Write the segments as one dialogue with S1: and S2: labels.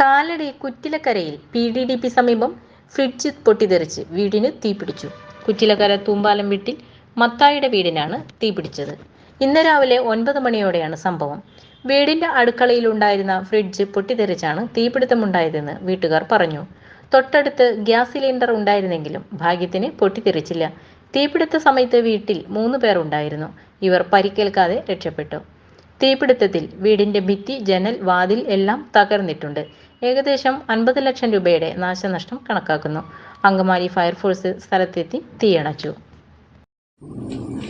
S1: കാലടി കുറ്റിലക്കരയിൽ P D D P സമീപം fridge പൊട്ടിത്തെറിച്ച് വീടിന് തീപിടിച്ചു. കുറ്റിലക്കര തൂമ്പാലം വീട്ടിൽ മത്തായിയുടെ വീടിനാണ് തീപിടിച്ചത്. ഇന്ന് രാവിലെ ഒൻപത് മണിയോടെയാണ് സംഭവം. വീടിന്റെ അടുക്കളയിലുണ്ടായിരുന്ന ഫ്രിഡ്ജ് പൊട്ടിത്തെറിച്ചാണ് തീപിടുത്തമുണ്ടായതെന്ന് വീട്ടുകാർ പറഞ്ഞു. തൊട്ടടുത്ത് ഗ്യാസ് സിലിണ്ടർ ഉണ്ടായിരുന്നെങ്കിലും ഭാഗ്യത്തിന് പൊട്ടിത്തെറിച്ചില്ല. തീപിടുത്ത സമയത്ത് വീട്ടിൽ മൂന്ന് പേർ ഉണ്ടായിരുന്നു. ഇവർ പരിക്കേൽക്കാതെ രക്ഷപ്പെട്ടു. തീപിടുത്തത്തിൽ വീടിന്റെ ഭിത്തി ജനൽ വാതിൽ എല്ലാം തകർന്നിട്ടുണ്ട്. ഏകദേശം അൻപത് ലക്ഷം രൂപയുടെ നാശനഷ്ടം കണക്കാക്കുന്നു. അങ്കമാലി ഫയർഫോഴ്സ് സ്ഥലത്തെത്തി തീയണച്ചു.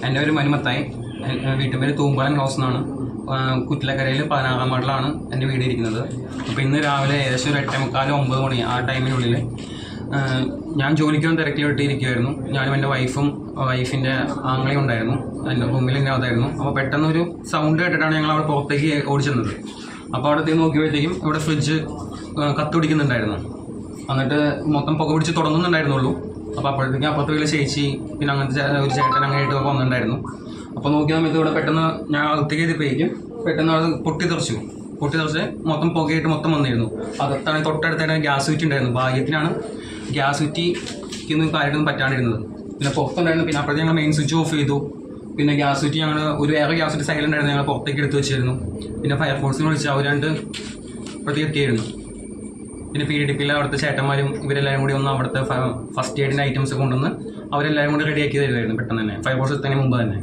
S2: എന്റെ ഒരു മനുമത്തായി. വീട്ടു പേര് തൂമ്പാലം ക്ലോസ് എന്നാണ് കുറ്റിലക്കരയിൽ പതിനാറാം വാർഡിലാണ് എന്റെ വീട് ഇരിക്കുന്നത്. അപ്പോൾ ഇന്ന് രാവിലെ ഏകദേശം ഒരു എട്ടേ മുക്കാൽ ഒമ്പത് മണി ആ ടൈമിനുള്ളിൽ ഞാൻ ജോലിക്കൊന്നും തിരക്കി വിട്ടിരിക്കുമായിരുന്നു ഞാനും എന്റെ വൈഫും വൈഫിന്റെ ആങ്ങളയും ഉണ്ടായിരുന്നു. എന്റെ റൂമിൽ ഇങ്ങനെ അതായിരുന്നു അപ്പോൾ പെട്ടെന്ന് ഒരു സൗണ്ട് കേട്ടിട്ടാണ് ഞങ്ങൾ അവിടെ പുറത്തേക്ക് ഓടിച്ചെന്നത് അപ്പോൾ അവിടെ നോക്കിയപ്പോഴത്തേക്കും ഇവിടെ ഫ്രിഡ്ജ് കത്തുപിടിക്കുന്നുണ്ടായിരുന്നു എന്നിട്ട് മൊത്തം പുക പിടിച്ച് തുടങ്ങുന്നുണ്ടായിരുന്നുള്ളൂ. അപ്പോൾ അപ്പോഴത്തേക്കും അപ്പുറത്ത് വലിയ ചേച്ചി പിന്നെ അങ്ങനത്തെ ഒരു ചേട്ടൻ അങ്ങനെയായിട്ട് വന്നിട്ടുണ്ടായിരുന്നു. അപ്പോൾ നോക്കിയ സമയത്ത് ഇവിടെ പെട്ടെന്ന് ഞാൻ അകത്തേക്ക് എത്തിപ്പോയിരിക്കും പെട്ടെന്ന് അത് പൊട്ടിത്തെറിച്ചു. പൊട്ടിത്തെറിച്ച് മൊത്തം പുകയായിട്ട് മൊത്തം വന്നിരുന്നു. അകത്താണെങ്കിൽ തൊട്ടടുത്തായിട്ട് ഗ്യാസ് കുറ്റി ഉണ്ടായിരുന്നു ഭാഗ്യത്തിനാണ് ഗ്യാസ് കുറ്റിക്കൊന്നും കാര്യമൊന്നും പറ്റാണ്ടിരുന്നത്. പിന്നെ പുറത്തുണ്ടായിരുന്നു പിന്നെ അപ്പോഴത്തെ ഞങ്ങൾ മെയിൻ സ്വിച്ച് ഓഫ് ചെയ്തു. പിന്നെ ഗ്യാസ് കുറ്റി ഞങ്ങൾ ഒരു വേറെ ഗ്യാസ് കുറ്റി സൈലന്റ് ആയിരുന്നു. ഞങ്ങൾ പുറത്തേക്ക് എടുത്ത് വെച്ചിരുന്നു. പിന്നെ ഫയർഫോഴ്സിനെ വിളിച്ച് അവർ രണ്ട് ഇപ്പോഴത്തേക്ക് എത്തിയായിരുന്നു പിന്നെ പി ഡി പിയിലെ അവിടുത്തെ ചേട്ടന്മാരും ഇവരെല്ലാവരും കൂടി ഒന്ന് അവിടുത്തെ ഫസ്റ്റ് എയ്ഡിന്റെ ഐറ്റംസ് കൊണ്ടുവന്ന് അവരെല്ലാവരും കൂടി റെഡിയാക്കി തരുമായിരുന്നു പെട്ടെന്ന് തന്നെ. ഫയർ ഫോഴ്സ് എത്തുന്നതിന് മുമ്പ് തന്നെ.